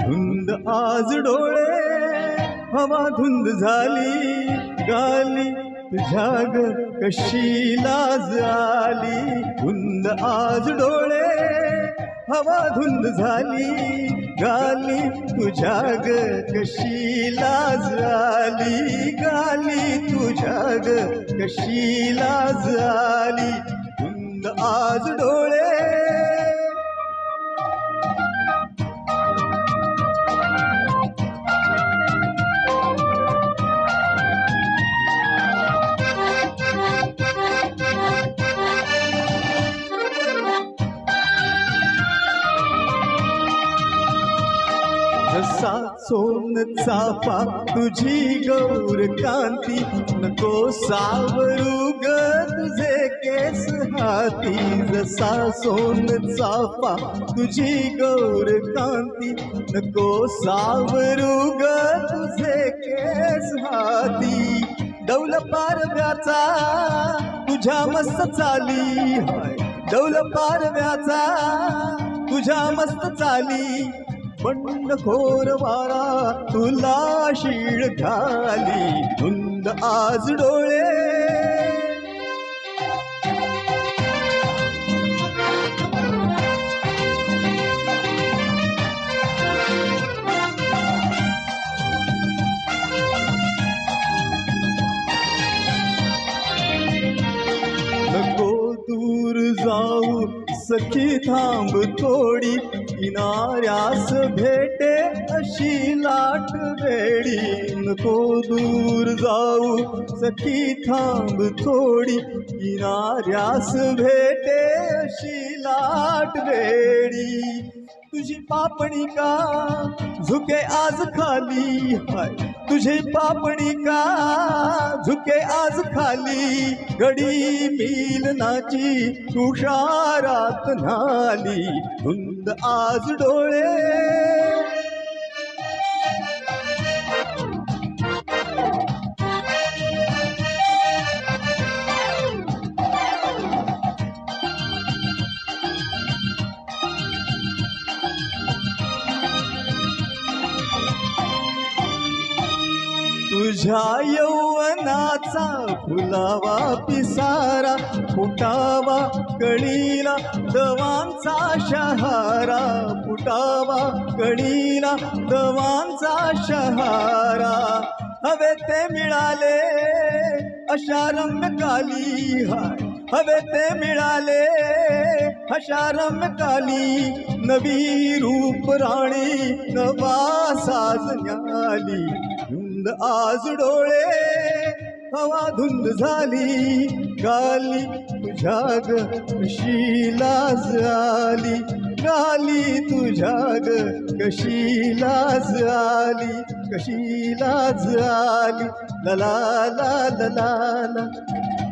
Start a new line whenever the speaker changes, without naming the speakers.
धुंद आज डोळे हवा धुंद झाली गाली तुझ्या ग कशी लाज आली. धुंद आज डोळे हवा धुंद झाली गाली तुझ्या ग कशी लाज आली. गाली तुझ्या ग कशी लाज आली. धुंद आज डोळे जसा सोन चाफा तुझी गौर कांती नको सावरू ग तुझे केस हाती. जसा सोन चाफा तुझी गौर कांती नको सावरू ग तुझे केस हाती. डौल पारव्याचा तुझ्या मस्त चाली डौल पारव्याचा तुझ्या मस्त चाली बंडखोर वारा तुला शीळ घाली धुंद आज डोळे. नको दूर जाऊ सखी थांब थोडी किनाऱ्यास भेटे अशी लाट वेळी नको दूर जाऊ. सखी थांब थोडी. किनाऱ्यास भेटे अशी लाट भेडी तुझी पापणी का? झुके आज खाली. हाय. तुझी पापणी का? झुके आज खाली. घडी मिलनाची तुषारात नाली धुंद आज डोळे तुझ्या यौवनाचा फुलावा पिसारा फुटावा कळीला दवांचा शहारा फुटावा कळीला दवांचा शहारा. हवे ते मिळाले अशा रम्यकाली हाय हवे ते मिळाले हशारम काली नवी रूप राणी नवा साज न्याली. धुंद आज डोळे हवा धुंद झाली गाली तुझ्या कशी लाज आली? गाली तुझ्या कशी लाज आली? कशी लाज आली? ला ला ला ला ला ला.